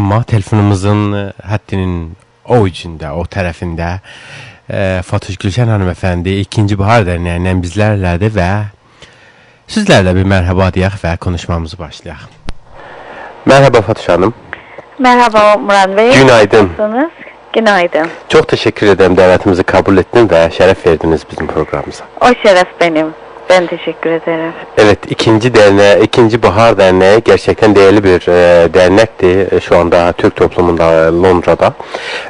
Ama telefonumuzun e, hattının o ucunda, o tarafında e, Fatoş Gülşen hanımefendi ikinci Bahar Derneği'nden bizlerledir ve sizlerle bir merhaba diyek ve konuşmamızı başlayalım. Merhaba Fatoş Hanım. Merhaba Murat Bey. Günaydın. Nasılsınız? Günaydın. Çok teşekkür ederim davetimizi kabul ettin ve şeref verdiniz bizim programımıza. O şeref benim. Ben teşekkür ederim. Evet, ikinci derneği, ikinci Bahar Derneği gerçekten değerli bir e, dernekti e, şu anda Türk toplumunda e, Londra'da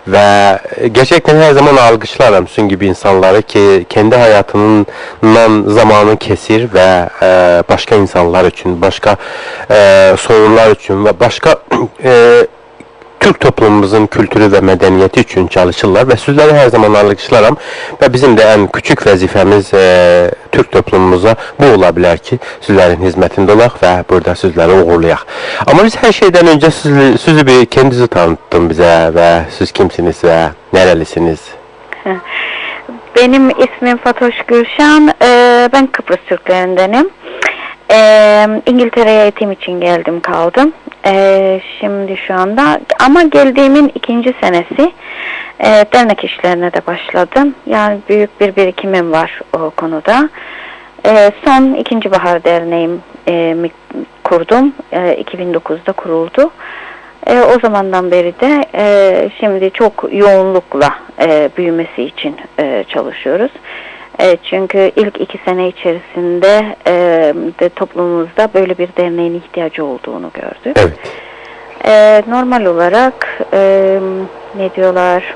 ve gerçekten her zaman algıçlarım sizin gibi insanları ki kendi hayatından zamanı kesir ve e, başka insanlar için, başka e, sorunlar için ve başka e, Türk toplumumuzun kültürü ve medeniyeti için çalışırlar ve sizleri her zaman alkışlarım ve bizim de en küçük vazifemiz e, Türk toplumumuza bu olabilir ki sizlerin hizmetinde olaq ve burada sizleri uğurlayaq. Ama biz her şeyden önce sizi, sizi bir kendinizi tanıttın bize ve siz kimsiniz ve nerelisiniz? Benim ismim Fatoş Gülşen. Ee, ben Kıbrıs Türklerindenim. Ee, İngiltere'ye eğitim için geldim kaldım. Ee, şimdi şu anda ama geldiğimin ikinci senesi e, dernek işlerine de başladım. Yani büyük bir birikimim var o konuda. Ee, son ikinci Bahar Derneğim e, kurdum. E, 2009'da kuruldu. E, o zamandan beri de e, şimdi çok yoğunlukla e, büyümesi için e, çalışıyoruz. E, çünkü ilk iki sene içerisinde e, de toplumumuzda böyle bir derneğin ihtiyacı olduğunu gördük. Evet. E, normal olarak e, ne diyorlar?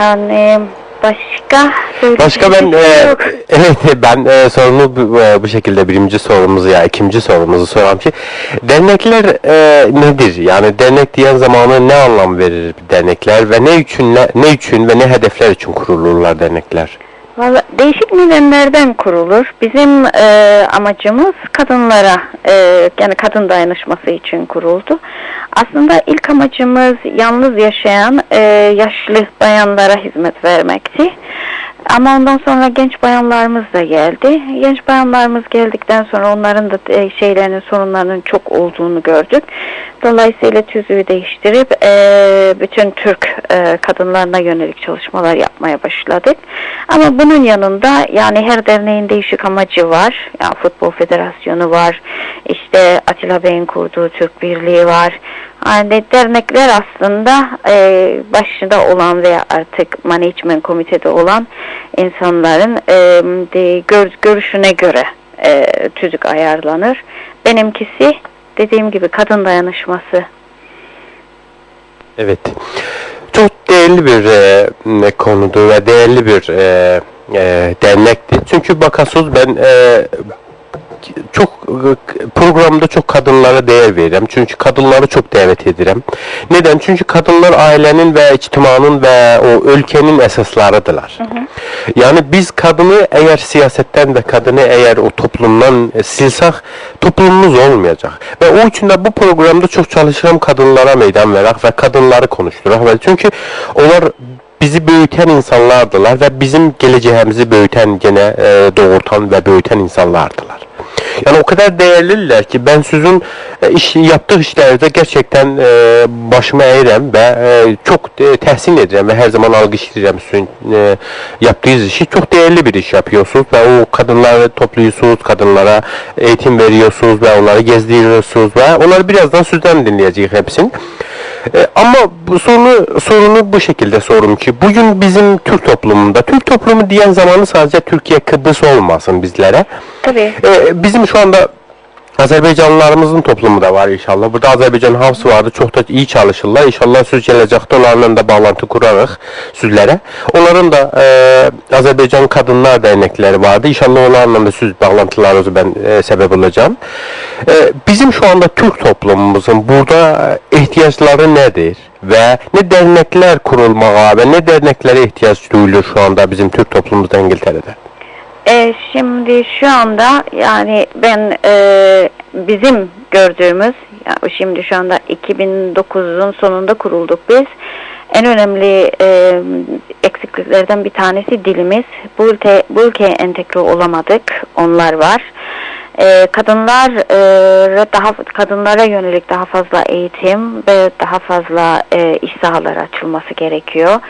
Yani başka Başka ben şey e, evet ben e, sorunu bu, e, bu şekilde birinci sorumuzu ya ikinci sorumuzu soram ki dernekler e, nedir? Yani dernek diyen zamanı ne anlam verir dernekler ve ne için ne, ne için ve ne hedefler için kurulurlar dernekler? Valla değişik nedenlerden kurulur. Bizim e, amacımız kadınlara, e, yani kadın dayanışması için kuruldu. Aslında ilk amacımız yalnız yaşayan e, yaşlı bayanlara hizmet vermekti. Ama ondan sonra genç bayanlarımız da geldi. Genç bayanlarımız geldikten sonra onların da e, şeylerinin sorunlarının çok olduğunu gördük. Dolayısıyla tüzüğü değiştirip e, bütün Türk e, kadınlarına yönelik çalışmalar yapmaya başladık. Ama bunun yanında yani her derneğin değişik amacı var. Yani Futbol Federasyonu var. İşte Atilla Bey'in kurduğu Türk Birliği var. Yani dernekler aslında e, başında olan veya artık management komitede olan insanların e, de, gör, görüşüne göre e, tüzük ayarlanır. Benimkisi dediğim gibi kadın dayanışması. Evet. Çok değerli bir e, konudur ve değerli bir e, e, dernekti. Çünkü bakasız ben e, çok e, programda çok kadınlara değer veririm. Çünkü kadınları çok davet ederim. Neden? Çünkü kadınlar ailenin ve içtimanın ve o ülkenin esaslarıdırlar. Yani biz kadını eğer siyasetten ve kadını eğer o toplumdan e, silsek toplumumuz olmayacak. Ve o için de bu programda çok çalışırım kadınlara meydan verək ve kadınları konuşturaq. Ve çünkü onlar bizi büyüten insanlardılar ve bizim geleceğimizi büyüten gene e, doğurtan ve büyüten insanlardılar. Yani o kadar değerliler ki ben sizin e, iş, yaptığı işlerde gerçekten e, başımı eğirəm ve e, çok e, tehsin edirəm ve her zaman alkışlayacağım sizin e, yaptığınız işi. Çok değerli bir iş yapıyorsunuz ve o kadınları topluyorsunuz, kadınlara eğitim veriyorsunuz ve onları gezdiriyorsunuz ve onları birazdan sizden dinleyeceğiz hepsini. E, ama bu sorunu, sorunu bu şekilde sorum ki bugün bizim Türk toplumunda, Türk toplumu diyen zamanı sadece Türkiye Kıbrıs olmasın bizlere. Tabii. E, bizim şu anda Azerbaycanlılarımızın toplumu da var inşallah. Burada Azerbaycan House vardı. Çok da iyi çalışırlar. İnşallah siz gələcəkdə onlarla da bağlantı kurarıq sizlərə. Onların da e, Azerbaycan Kadınlar Dernekleri vardı. İnşallah onlarla da siz bağlantılarınızı ben e, sebep olacağım. E, bizim şu anda Türk toplumumuzun burada e, ihtiyaçları nedir? Ve ne dernekler kurulmağa ve ne derneklere ihtiyaç duyulur şu anda bizim Türk toplumumuzda İngiltere'de? E, şimdi şu anda yani ben e, bizim gördüğümüz ya şimdi şu anda 2009'un sonunda kurulduk biz. En önemli e, eksikliklerden bir tanesi dilimiz. Bu, ülke, bu ülkeye entegre olamadık. Onlar var. e, kadınlar e, daha kadınlara yönelik daha fazla eğitim ve daha fazla e, iş sahaları açılması gerekiyor.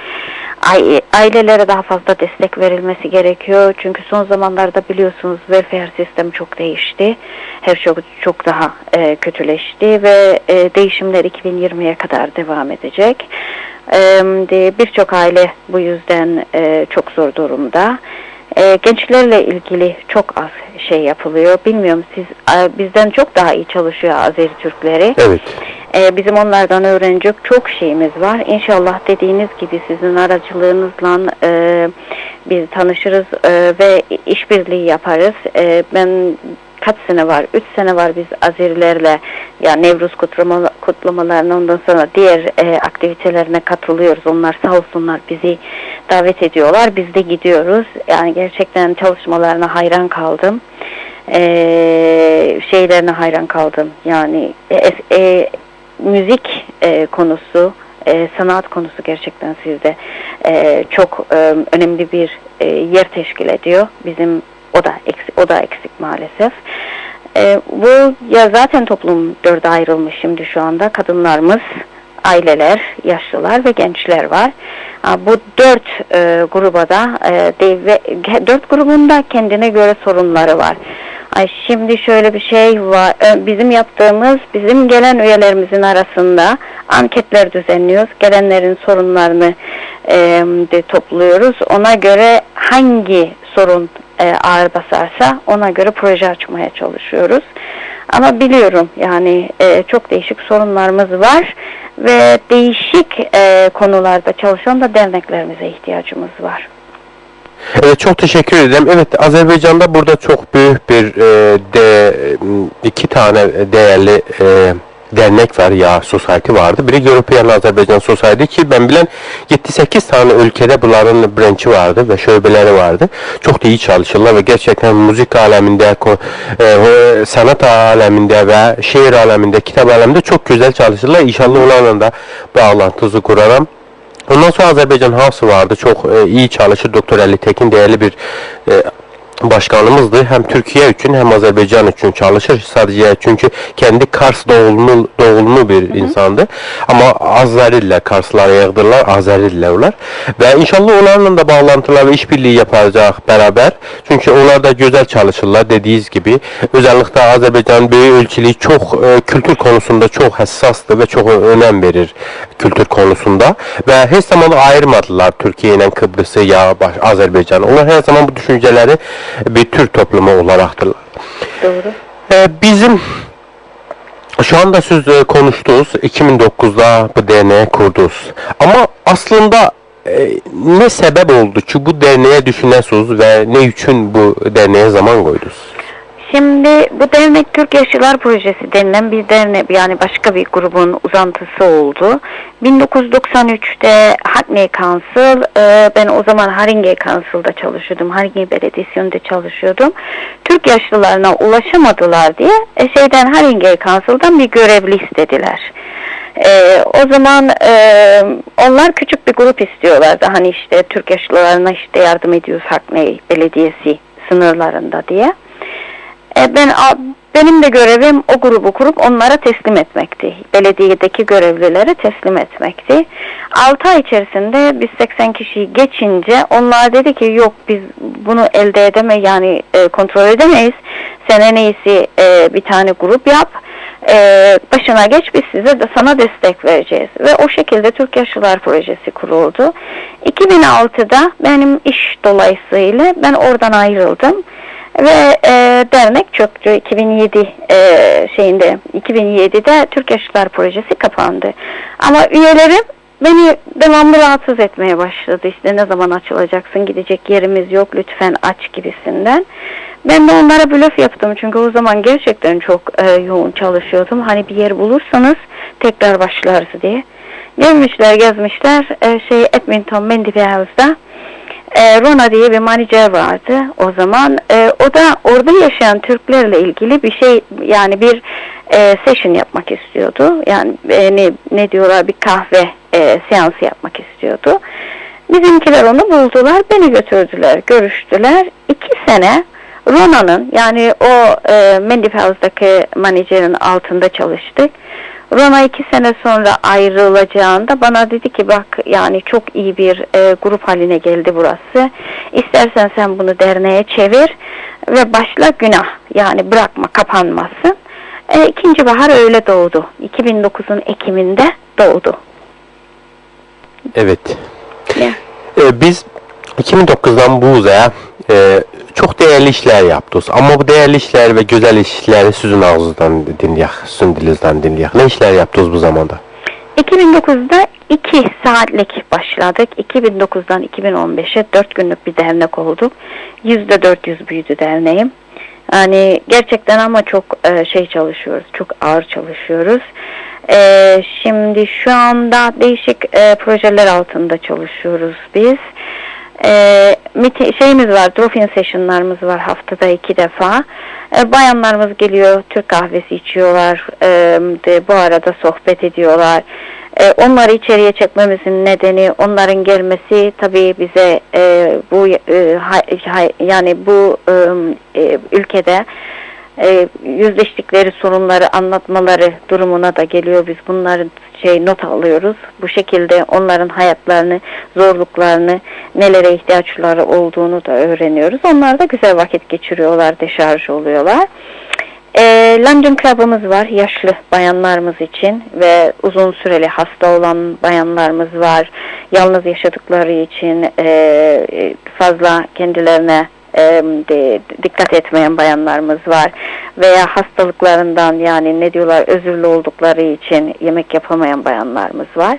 Ai- Ailelere daha fazla destek verilmesi gerekiyor. Çünkü son zamanlarda biliyorsunuz welfare sistemi çok değişti. Her şey çok daha e, kötüleşti ve e, değişimler 2020'ye kadar devam edecek. E, Birçok aile bu yüzden e, çok zor durumda. E, gençlerle ilgili çok az şey yapılıyor. Bilmiyorum siz e, bizden çok daha iyi çalışıyor Azeri Türkleri. Evet. Ee, bizim onlardan öğrenecek çok şeyimiz var. İnşallah dediğiniz gibi sizin aracılığınızla e, biz tanışırız e, ve işbirliği yaparız. E, ben kaç sene var? Üç sene var biz Azerilerle ya Nevruz kutlama, kutlamalarına ondan sonra diğer e, aktivitelerine katılıyoruz. Onlar sağ olsunlar bizi davet ediyorlar. Biz de gidiyoruz. Yani gerçekten çalışmalarına hayran kaldım. E, şeylerine hayran kaldım. Yani e, e, müzik e, konusu, e, sanat konusu gerçekten sizde e, çok e, önemli bir e, yer teşkil ediyor. Bizim o da eksik, o da eksik maalesef. E, bu ya zaten toplum dörde ayrılmış şimdi şu anda kadınlarımız, aileler, yaşlılar ve gençler var. Bu dört e, gruba da e, dört grubunda kendine göre sorunları var. Ay şimdi şöyle bir şey var. Bizim yaptığımız, bizim gelen üyelerimizin arasında anketler düzenliyoruz. Gelenlerin sorunlarını e, de topluyoruz. Ona göre hangi sorun e, ağır basarsa ona göre proje açmaya çalışıyoruz. Ama biliyorum yani e, çok değişik sorunlarımız var ve değişik e, konularda çalışan da derneklerimize ihtiyacımız var. Evet çok teşekkür ederim. Evet Azerbaycan'da burada çok büyük bir e, de iki tane değerli e, dernek var ya society vardı. Biri European Azerbaycan Society ki ben bilen 7-8 tane ülkede bunların branch'i vardı ve şöbeleri vardı. Çok da iyi çalışırlar ve gerçekten müzik aleminde, e, sanat aleminde ve şiir aleminde, kitap aleminde çok güzel çalışırlar. İnşallah onlarla da bağlantınızı kurarım. Ondan sonra Azerbaycan House vardı. Çok e, iyi çalışır. Doktor Ali Tekin değerli bir e, başkanımızdı. Hem Türkiye için hem Azerbaycan için çalışır. Sadece çünkü kendi Kars doğumlu, doğumlu bir insandı. Ama Azeriler Karslara yığdırlar. Azerilerler. Ve inşallah onlarla da bağlantılar ve işbirliği yapacak beraber. Çünkü onlar da güzel çalışırlar dediğiniz gibi. Özellikle Azerbaycan büyük ölçülü çok e, kültür konusunda çok hassastır ve çok önem verir kültür konusunda ve her zaman ayırmadılar Türkiye ile Kıbrıs'ı ya Azerbaycan. Onlar her zaman bu düşünceleri bir Türk toplumu olaraktırlar. Doğru. Ee, bizim şu anda siz e, konuştunuz 2009'da bu derneği kurdunuz. Ama aslında e, ne sebep oldu ki bu derneğe düşünüyorsunuz ve ne için bu derneğe zaman koydunuz? Şimdi bu dernek Türk Yaşlılar Projesi denilen bir dernek yani başka bir grubun uzantısı oldu. 1993'te Hackney Council, e, ben o zaman Haringey Council'da çalışıyordum. Haringey Belediyesi'nde çalışıyordum. Türk yaşlılarına ulaşamadılar diye e, şeyden Haringey Council'dan bir görevli istediler. Ee, o zaman e, onlar küçük bir grup istiyorlardı. Hani işte Türk yaşlılarına işte yardım ediyoruz Hackney Belediyesi sınırlarında diye. E, ben benim de görevim o grubu kurup onlara teslim etmekti. Belediyedeki görevlilere teslim etmekti. 6 ay içerisinde biz 80 kişiyi geçince onlar dedi ki yok biz bunu elde edeme yani e, kontrol edemeyiz. Sen en iyisi e, bir tane grup yap. E, başına geç biz size de sana destek vereceğiz. Ve o şekilde Türk Yaşlılar Projesi kuruldu. 2006'da benim iş dolayısıyla ben oradan ayrıldım ve e, dernek çöktü 2007 e, şeyinde 2007'de Türk Yaşlılar Projesi kapandı. Ama üyelerim beni devamlı rahatsız etmeye başladı. İşte ne zaman açılacaksın gidecek yerimiz yok lütfen aç gibisinden. Ben de onlara blöf yaptım çünkü o zaman gerçekten çok e, yoğun çalışıyordum. Hani bir yer bulursanız tekrar başlarız diye. Gelmişler gezmişler e, şey Edmonton Mendive House'da e, Rona diye bir manager vardı o zaman. E, o da orada yaşayan Türklerle ilgili bir şey yani bir e, session yapmak istiyordu. Yani e, ne, ne diyorlar bir kahve e, seansı yapmak istiyordu. Bizimkiler onu buldular, beni götürdüler, görüştüler. İki sene Rona'nın yani o e, Mendip House'daki altında çalıştık. Rona iki sene sonra ayrılacağında bana dedi ki bak yani çok iyi bir e, grup haline geldi burası. İstersen sen bunu derneğe çevir ve başla günah yani bırakma kapanmasın. E, ikinci bahar öyle doğdu. 2009'un Ekim'inde doğdu. Evet. Ya. E, biz 2009'dan bu uzaya e, çok değerli işler yaptık. Ama bu değerli işler ve güzel işleri sizin ağzınızdan dinleyek, sizin dilinizden dinleyek. Ne işler yaptınız bu zamanda? 2009'da 2 saatlik başladık. 2009'dan 2015'e 4 günlük bir dernek olduk. %400 büyüdü derneğim. Yani gerçekten ama çok e, şey çalışıyoruz. Çok ağır çalışıyoruz. E, şimdi şu anda değişik e, projeler altında çalışıyoruz biz. E, şeyimiz var, drop-in session'larımız var haftada iki defa. E, bayanlarımız geliyor, Türk kahvesi içiyorlar, e, de, bu arada sohbet ediyorlar. E, onları içeriye çekmemizin nedeni onların gelmesi tabii bize e, bu e, ha- yani bu e, e, ülkede e, yüzleştikleri sorunları anlatmaları durumuna da geliyor. Biz bunları şey not alıyoruz. Bu şekilde onların hayatlarını, zorluklarını, nelere ihtiyaçları olduğunu da öğreniyoruz. Onlar da güzel vakit geçiriyorlar, deşarj oluyorlar. E, London Club'ımız var yaşlı bayanlarımız için ve uzun süreli hasta olan bayanlarımız var. Yalnız yaşadıkları için e, fazla kendilerine e, de, dikkat etmeyen bayanlarımız var veya hastalıklarından yani ne diyorlar özürlü oldukları için yemek yapamayan bayanlarımız var.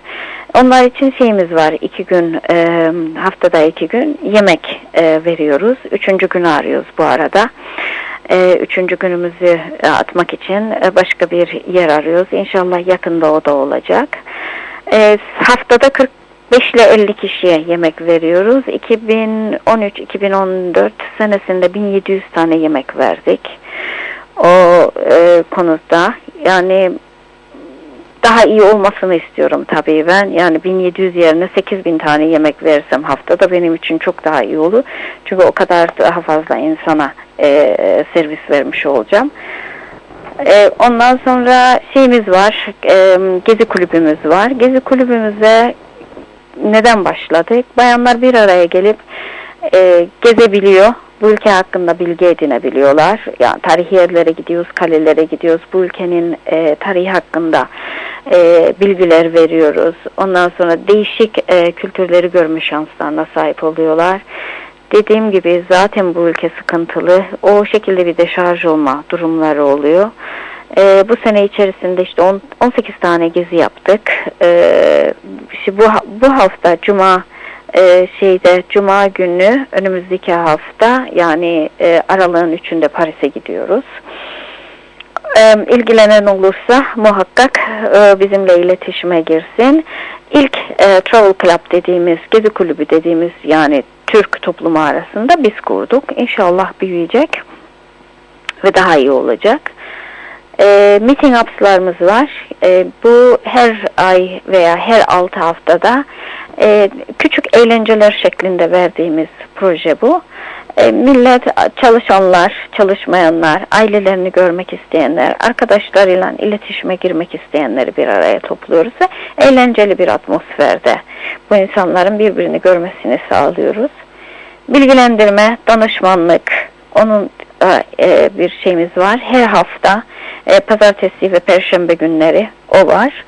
Onlar için şeyimiz var iki gün e, haftada iki gün yemek e, veriyoruz. Üçüncü günü arıyoruz bu arada. E, üçüncü günümüzü e, atmak için e, başka bir yer arıyoruz. İnşallah yakında o da olacak. Haftada 45 ile 50 kişiye yemek veriyoruz. 2013-2014 senesinde 1700 tane yemek verdik. O e, konuda yani daha iyi olmasını istiyorum tabii ben. Yani 1700 yerine 8000 tane yemek versem haftada benim için çok daha iyi olur. Çünkü o kadar daha fazla insana e, servis vermiş olacağım. E, ondan sonra şeyimiz var, e, gezi kulübümüz var. Gezi kulübümüze neden başladık? Bayanlar bir araya gelip e, gezebiliyor. Bu ülke hakkında bilgi edinebiliyorlar. Yani tarihi yerlere gidiyoruz, kalelere gidiyoruz. Bu ülkenin e, tarihi hakkında e, bilgiler veriyoruz. Ondan sonra değişik e, kültürleri görme şanslarına sahip oluyorlar. Dediğim gibi zaten bu ülke sıkıntılı. O şekilde bir deşarj olma durumları oluyor. E, bu sene içerisinde işte on, 18 tane gezi yaptık. E, işte bu bu hafta Cuma e, şeyde Cuma günü önümüzdeki hafta yani e, aralığın üçünde Paris'e gidiyoruz. E, ilgilenen olursa muhakkak e, bizimle iletişime girsin. İlk e, Travel Club dediğimiz, gezi kulübü dediğimiz yani Türk toplumu arasında biz kurduk. İnşallah büyüyecek ve daha iyi olacak. E, meeting ups'larımız var. E, bu her ay veya her altı haftada e, küçük eğlenceler şeklinde verdiğimiz proje bu. E, millet, çalışanlar, çalışmayanlar, ailelerini görmek isteyenler, arkadaşlarıyla iletişime girmek isteyenleri bir araya topluyoruz ve eğlenceli bir atmosferde bu insanların birbirini görmesini sağlıyoruz. Bilgilendirme, danışmanlık, onun e, bir şeyimiz var. Her hafta e, pazartesi ve perşembe günleri o var.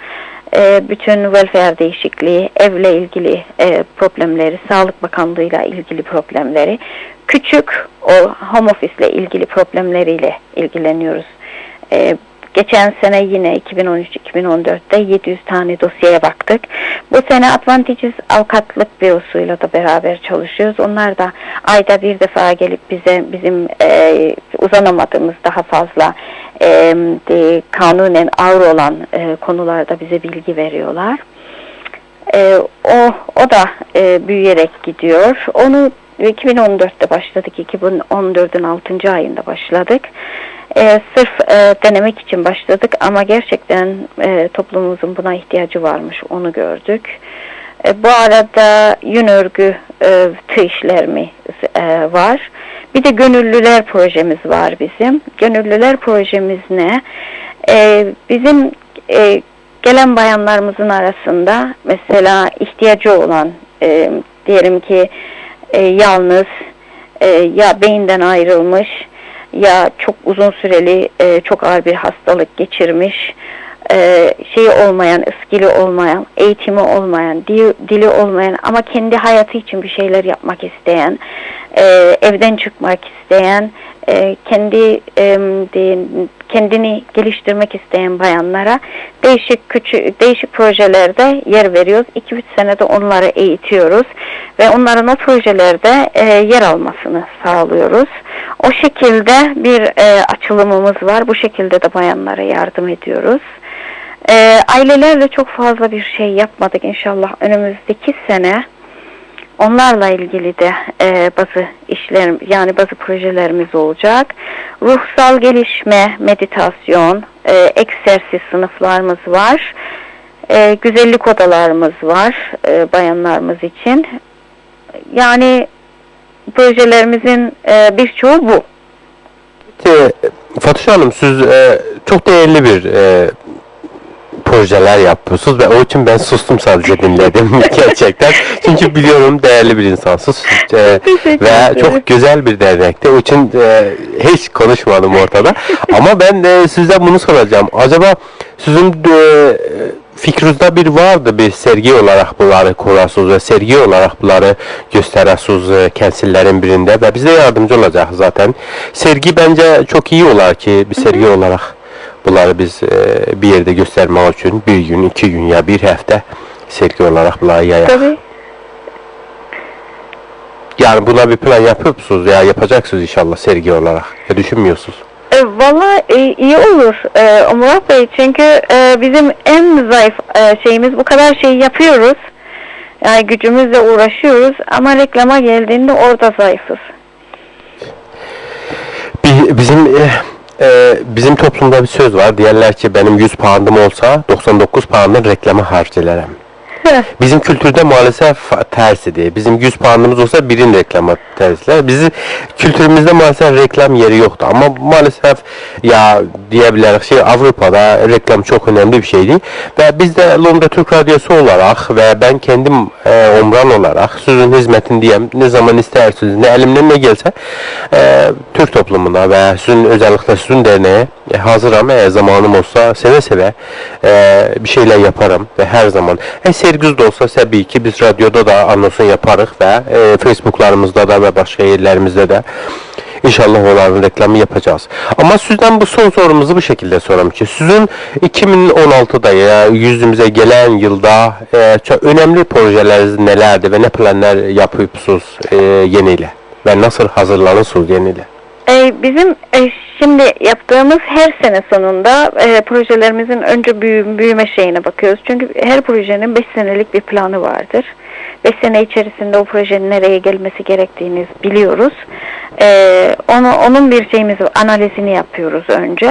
E, bütün welfare değişikliği, evle ilgili e, problemleri, Sağlık Bakanlığı'yla ilgili problemleri, küçük o home office ile ilgili problemleriyle ilgileniyoruz. E, Geçen sene yine 2013-2014'te 700 tane dosyaya baktık. Bu sene Advantages avukatlık bürosuyla da beraber çalışıyoruz. Onlar da ayda bir defa gelip bize bizim e, uzanamadığımız daha fazla e, de, kanunen ağır olan e, konularda bize bilgi veriyorlar. E, o, o da e, büyüyerek gidiyor. Onu 2014'te başladık. 2014'ün 6. ayında başladık. E, sırf e, denemek için başladık ama gerçekten e, toplumumuzun buna ihtiyacı varmış onu gördük. E, bu arada yün örgü e, tığ işlerimiz e, var. Bir de gönüllüler projemiz var bizim. Gönüllüler projemiz ne? Ee, bizim e, gelen bayanlarımızın arasında mesela ihtiyacı olan e, diyelim ki e, yalnız e, ya beyinden ayrılmış ya çok uzun süreli e, çok ağır bir hastalık geçirmiş e, şeyi olmayan, ıskili olmayan, eğitimi olmayan, dili, dili olmayan ama kendi hayatı için bir şeyler yapmak isteyen, e, evden çıkmak isteyen, e, kendi e, kendini geliştirmek isteyen bayanlara değişik küçük değişik projelerde yer veriyoruz. 2-3 senede onları eğitiyoruz ve onların o projelerde e, yer almasını sağlıyoruz. O şekilde bir açılımımız var. Bu şekilde de bayanlara yardım ediyoruz. Ailelerle çok fazla bir şey yapmadık inşallah önümüzdeki sene onlarla ilgili de e, bazı işler yani bazı projelerimiz olacak. Ruhsal gelişme, meditasyon, e, egzersiz sınıflarımız var. E, güzellik odalarımız var e, bayanlarımız için. Yani projelerimizin e, birçoğu bu. Fatuş Hanım siz e, çok değerli bir e, projeler yapıyorsunuz ve o için ben sustum sadece dinledim gerçekten. Çünkü biliyorum değerli bir insansınız E, ve çok güzel bir dernekte. O için e, hiç konuşmadım ortada. Ama ben de size bunu soracağım. Acaba sizin e, fikrinizde bir vardı bir sergi olarak bunları kurarsınız ve sergi olarak bunları gösterirsiniz e, kensillerin birinde ve bize yardımcı olacak zaten. Sergi bence çok iyi olar ki bir sergi olarak bunları biz e, bir yerde göstermek için bir gün, iki gün ya bir hafta sergi olarak bunları yayar. Tabii. Yani buna bir plan yapıyor musunuz ya yapacaksınız inşallah sergi olarak. Ya düşünmüyorsunuz. E, Valla e, iyi olur e, Murat Bey çünkü e, bizim en zayıf e, şeyimiz bu kadar şey yapıyoruz. Yani gücümüzle uğraşıyoruz ama reklama geldiğinde orada zayıfız. Bi- Bizim e, e, bizim toplumda bir söz var. Diyorlar ki benim 100 poundım olsa 99 poundın reklama harcarım. Bizim kültürde maalesef tersidir. Bizim 100 puanımız olsa birin reklama tersiler. Bizim kültürümüzde maalesef reklam yeri yoktu. Ama maalesef ya diyebiliriz şey Avrupa'da reklam çok önemli bir şeydi. Ve biz de Londra Türk Radyosu olarak ve ben kendim e, Omran olarak sizin hizmetindeyim. Ne zaman isterseniz ne elimden ne gelse e, Türk toplumuna ve sizin özellikle sizin derneğe e, hazıram. Eğer zamanım olsa seve seve e, bir şeyler yaparım ve her zaman. E, serginiz de olsa tabii ki biz radyoda da anonsunu yaparıq və e, Facebooklarımızda da və başqa yerlərimizdə də İnşallah onların reklamı yapacağız. Ama sizden bu son sorumuzu bu şekilde sorayım ki sizin 2016'da ya yüzümüze gelen yılda e, çok önemli projeleriniz nelerdi ve ne planlar yapıyorsunuz e, yeniyle ve nasıl hazırlanırsınız yeniyle? E, bizim e, şimdi yaptığımız her sene sonunda e, projelerimizin önce büyü- büyüme şeyine bakıyoruz. Çünkü her projenin 5 senelik bir planı vardır. 5 sene içerisinde o projenin nereye gelmesi gerektiğini biliyoruz. Onu onun bir şeyimiz analizini yapıyoruz önce.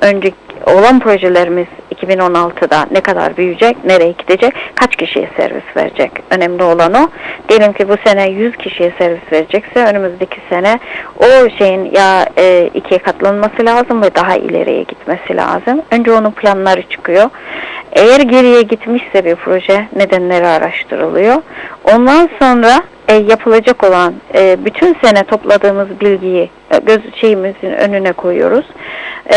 Önce olan projelerimiz 2016'da ne kadar büyüyecek, nereye gidecek, kaç kişiye servis verecek. Önemli olan o. Diyelim ki bu sene 100 kişiye servis verecekse önümüzdeki sene o şeyin ya e, ikiye katlanması lazım ve daha ileriye gitmesi lazım. Önce onun planları çıkıyor. Eğer geriye gitmişse bir proje nedenleri araştırılıyor. Ondan sonra e, yapılacak olan e, bütün sene topladığımız bilgiyi e, göz şeyimizin önüne koyuyoruz. E,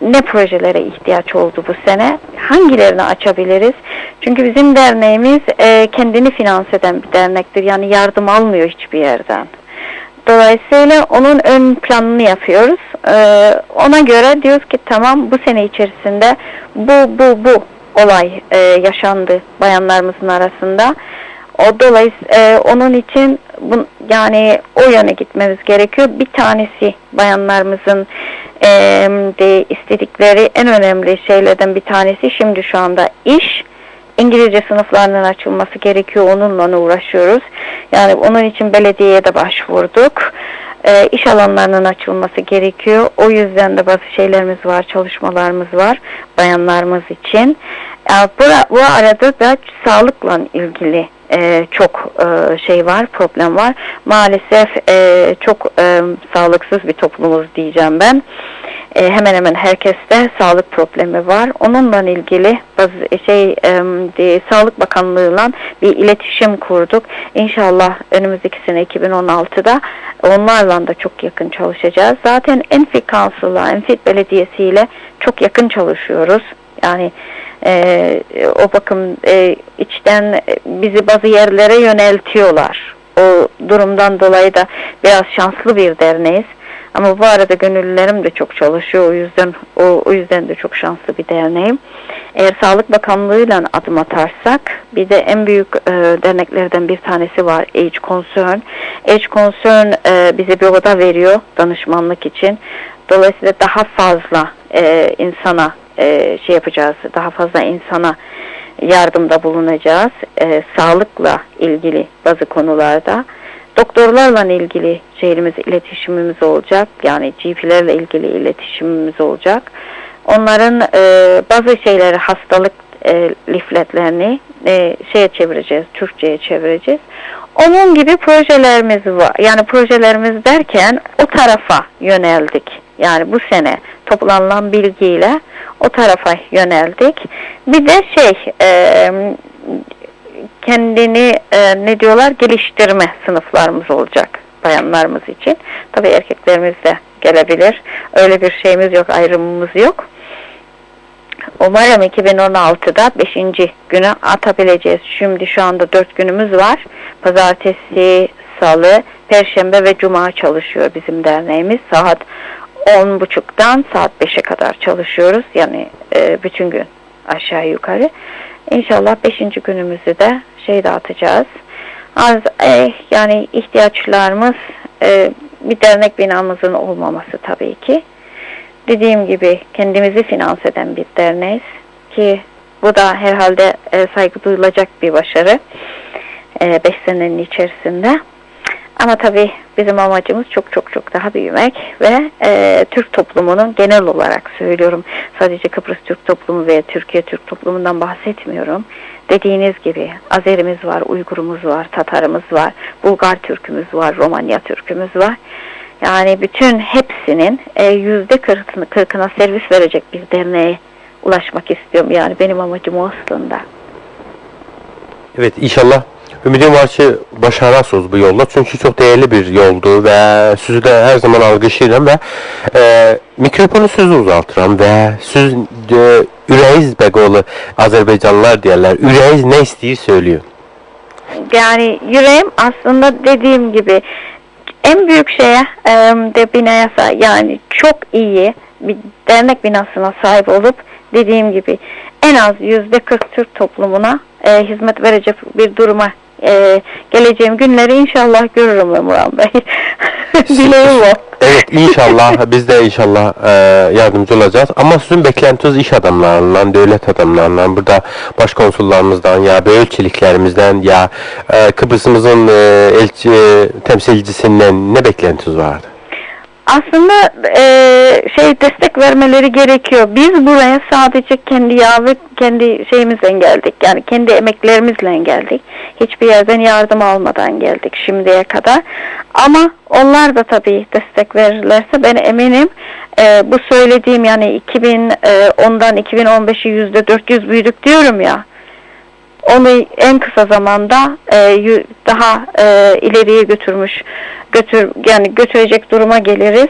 ne projelere ihtiyaç oldu bu sene? Hangilerini açabiliriz? Çünkü bizim derneğimiz e, kendini finanse eden bir dernektir. Yani yardım almıyor hiçbir yerden. Dolayısıyla onun ön planını yapıyoruz. Ee, ona göre diyoruz ki tamam bu sene içerisinde bu bu bu olay e, yaşandı bayanlarımızın arasında. O dolayısıyla onun için bu, yani o yöne gitmemiz gerekiyor. Bir tanesi bayanlarımızın e, de istedikleri en önemli şeylerden bir tanesi şimdi şu anda iş. İngilizce sınıflarının açılması gerekiyor. Onunla uğraşıyoruz. Yani onun için belediyeye de başvurduk. E, iş alanlarının açılması gerekiyor. O yüzden de bazı şeylerimiz var, çalışmalarımız var bayanlarımız için. E, bu, bu arada da sağlıkla ilgili e, çok e, şey var, problem var. Maalesef e, çok e, sağlıksız bir toplumuz diyeceğim ben. E, hemen hemen herkeste sağlık problemi var. Onunla ilgili bazı şey e, de, Sağlık Bakanlığı'yla bir iletişim kurduk. İnşallah önümüzdeki sene 2016'da onlarla da çok yakın çalışacağız. Zaten Enfit Council'la, Enfit Belediyesi ile çok yakın çalışıyoruz. Yani e, o bakım e, içten bizi bazı yerlere yöneltiyorlar. O durumdan dolayı da biraz şanslı bir derneğiz. Ama bu arada gönüllülerim de çok çalışıyor. O yüzden o, o yüzden de çok şanslı bir derneğim. Eğer Sağlık Bakanlığı'yla adım atarsak bir de en büyük e, derneklerden bir tanesi var Age Concern. Age Concern e, bize bir oda veriyor danışmanlık için. Dolayısıyla daha fazla e, insana e, şey yapacağız. Daha fazla insana yardımda bulunacağız. E, sağlıkla ilgili bazı konularda. Doktorlarla ilgili şeyimiz, iletişimimiz olacak. Yani GP'lerle ilgili iletişimimiz olacak. Onların e, bazı şeyleri, hastalık e, lifletlerini e, şeye çevireceğiz, Türkçe'ye çevireceğiz. Onun gibi projelerimiz var. Yani projelerimiz derken o tarafa yöneldik. Yani bu sene toplanılan bilgiyle o tarafa yöneldik. Bir de şey e, kendini e, ne diyorlar geliştirme sınıflarımız olacak bayanlarımız için. Tabii erkeklerimiz de gelebilir. Öyle bir şeyimiz yok, ayrımımız yok. Umarım 2016'da 5. günü atabileceğiz. Şimdi şu anda 4 günümüz var. Pazartesi, salı, perşembe ve cuma çalışıyor bizim derneğimiz. Saat 10.30'dan saat 5'e kadar çalışıyoruz. Yani e, bütün gün aşağı yukarı. İnşallah 5. günümüzü de şey dağıtacağız. Az e, yani ihtiyaçlarımız e, bir dernek binamızın olmaması tabii ki. Dediğim gibi kendimizi finanse eden bir derneğiz ki bu da herhalde e, saygı duyulacak bir başarı 5 e, senenin içerisinde. Ama tabii bizim amacımız çok çok çok daha büyümek ve e, Türk toplumunun genel olarak söylüyorum. Sadece Kıbrıs Türk toplumu veya Türkiye Türk toplumundan bahsetmiyorum. Dediğiniz gibi Azerimiz var, Uygurumuz var, Tatarımız var, Bulgar Türkümüz var, Romanya Türkümüz var. Yani bütün hepsinin e, yüzde kırkına servis verecek bir derneğe ulaşmak istiyorum. Yani benim amacım o aslında. Evet inşallah Ümidim var ki başarasınız bu yolda. Çünkü çok değerli bir yoldu ve sizi de her zaman algışlayıram ve e, mikrofonu sözü uzaltıram ve siz e, üreyiz begolu Azerbaycanlılar diyorlar. Üreyiz ne isteyi söylüyor. Yani yüreğim aslında dediğim gibi en büyük şeye e, de binaya yani çok iyi bir dernek binasına sahip olup dediğim gibi en az yüzde 40 Türk toplumuna e, hizmet verecek bir duruma e, geleceğim günleri inşallah görürüm Emrah Bey. Dileğim o. Evet inşallah biz de inşallah e, yardımcı olacağız. Ama sizin beklentiniz iş adamlarından, devlet adamlarından, burada başkonsullarımızdan ya bölçiliklerimizden ya e, Kıbrıs'ımızın e, elçi, e, temsilcisinden ne beklentiniz vardı? Aslında e, şey destek vermeleri gerekiyor. Biz buraya sadece kendi yağ ve kendi şeyimizle geldik. Yani kendi emeklerimizle geldik. Hiçbir yerden yardım almadan geldik şimdiye kadar. Ama onlar da tabii destek verirlerse ben eminim e, bu söylediğim yani 2010'dan 2015'i yüzde 400 büyüdük diyorum ya onu en kısa zamanda e, daha e, ileriye götürmüş götür yani götürecek duruma geliriz.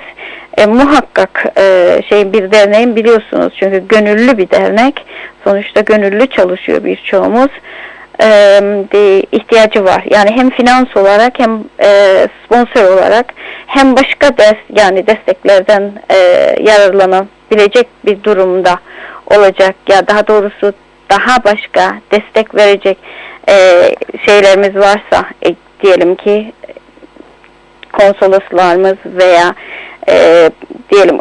E, muhakkak e, şey bir derneğin biliyorsunuz çünkü gönüllü bir dernek. Sonuçta gönüllü çalışıyor birçoğumuz. E, ihtiyacı var. Yani hem finans olarak hem e, sponsor olarak hem başka des yani desteklerden e, yararlanabilecek bir durumda olacak ya daha doğrusu daha başka destek verecek e, şeylerimiz varsa e, diyelim ki konsoloslarımız veya e, diyelim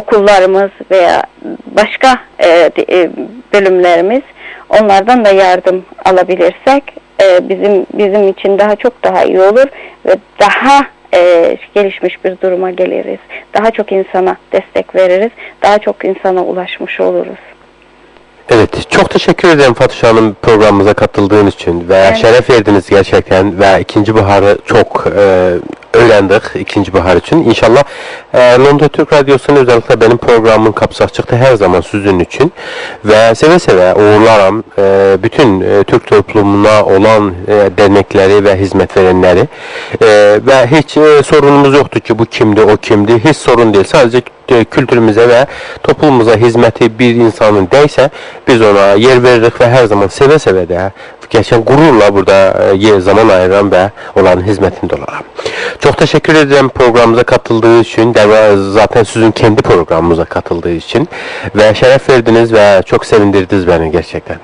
okullarımız veya başka e, e, bölümlerimiz onlardan da yardım alabilirsek e, bizim bizim için daha çok daha iyi olur ve daha e, gelişmiş bir duruma geliriz. Daha çok insana destek veririz. Daha çok insana ulaşmış oluruz. Evet, çok teşekkür ederim Fatuş Hanım programımıza katıldığın için ve Evet. şeref verdiniz gerçekten ve ikinci baharı çok e, öğrendik ikinci bahar için. İnşallah e, Londra Türk Radyosu'nun özellikle benim programımın kapısı açıktı her zaman sizin için ve seve seve uğurlarım e, bütün e, Türk toplumuna olan e, dernekleri ve hizmet verenleri e, ve hiç e, sorunumuz yoktu ki bu kimdi o kimdi hiç sorun değil sadece e, kültürümüze ve toplumumuza hizmeti bir insanın değse biz ona yer veririk ve her zaman seve de gerçekten gururla burada e, zaman ayıran ve onların hizmetinde olarak. Çok teşekkür ederim programımıza katıldığı için zaten sizin kendi programımıza katıldığı için ve şeref verdiniz ve çok sevindirdiniz beni gerçekten.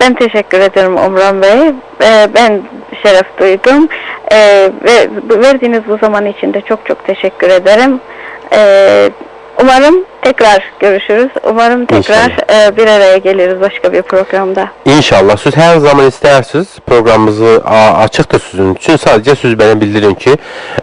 Ben teşekkür ederim Umran Bey. Ee, ben şeref duydum. Ve verdiğiniz bu zaman için de çok çok teşekkür ederim. Umarım tekrar görüşürüz. Umarım tekrar e, bir araya geliriz başka bir programda. İnşallah. Siz her zaman istersiniz programımızı a- açıktır sizin için. Sadece siz bana bildirin ki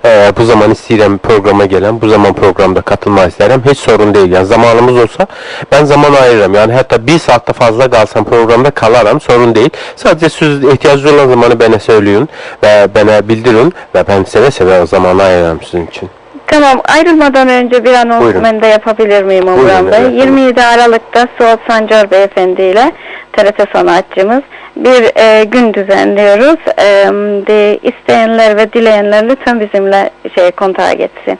e, bu zaman isteyen programa gelen bu zaman programda katılma isterim hiç sorun değil yani zamanımız olsa ben zaman ayırırım yani hatta bir saatte fazla kalsam programda kalarım sorun değil sadece siz ihtiyacı olan zamanı bana söyleyin ve bana bildirin ve ben seve seve o zamanı ayırırım sizin için. Tamam ayrılmadan önce bir anons Buyurun. ben de yapabilir miyim Umran Buyurun, Bey? evet, tamam. 27 Aralık'ta Suat Sancar Beyefendi ile TRT sanatçımız bir e, gün düzenliyoruz. E, de, isteyenler ve dileyenler lütfen bizimle şey kontağa geçsin.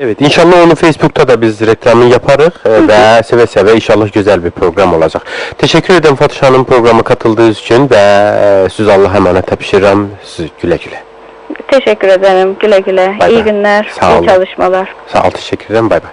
Evet inşallah onu Facebook'ta da biz reklamını yaparız e, ve seve seve inşallah güzel bir program olacak. Teşekkür ederim Fatih Hanım programa katıldığınız için ve e, siz Allah'a emanet pişirəm. Siz güle güle. Teşekkür ederim. Güle güle. Bay İyi bay. günler. Sağ iyi olun. çalışmalar. Sağ ol teşekkür ederim bay bay.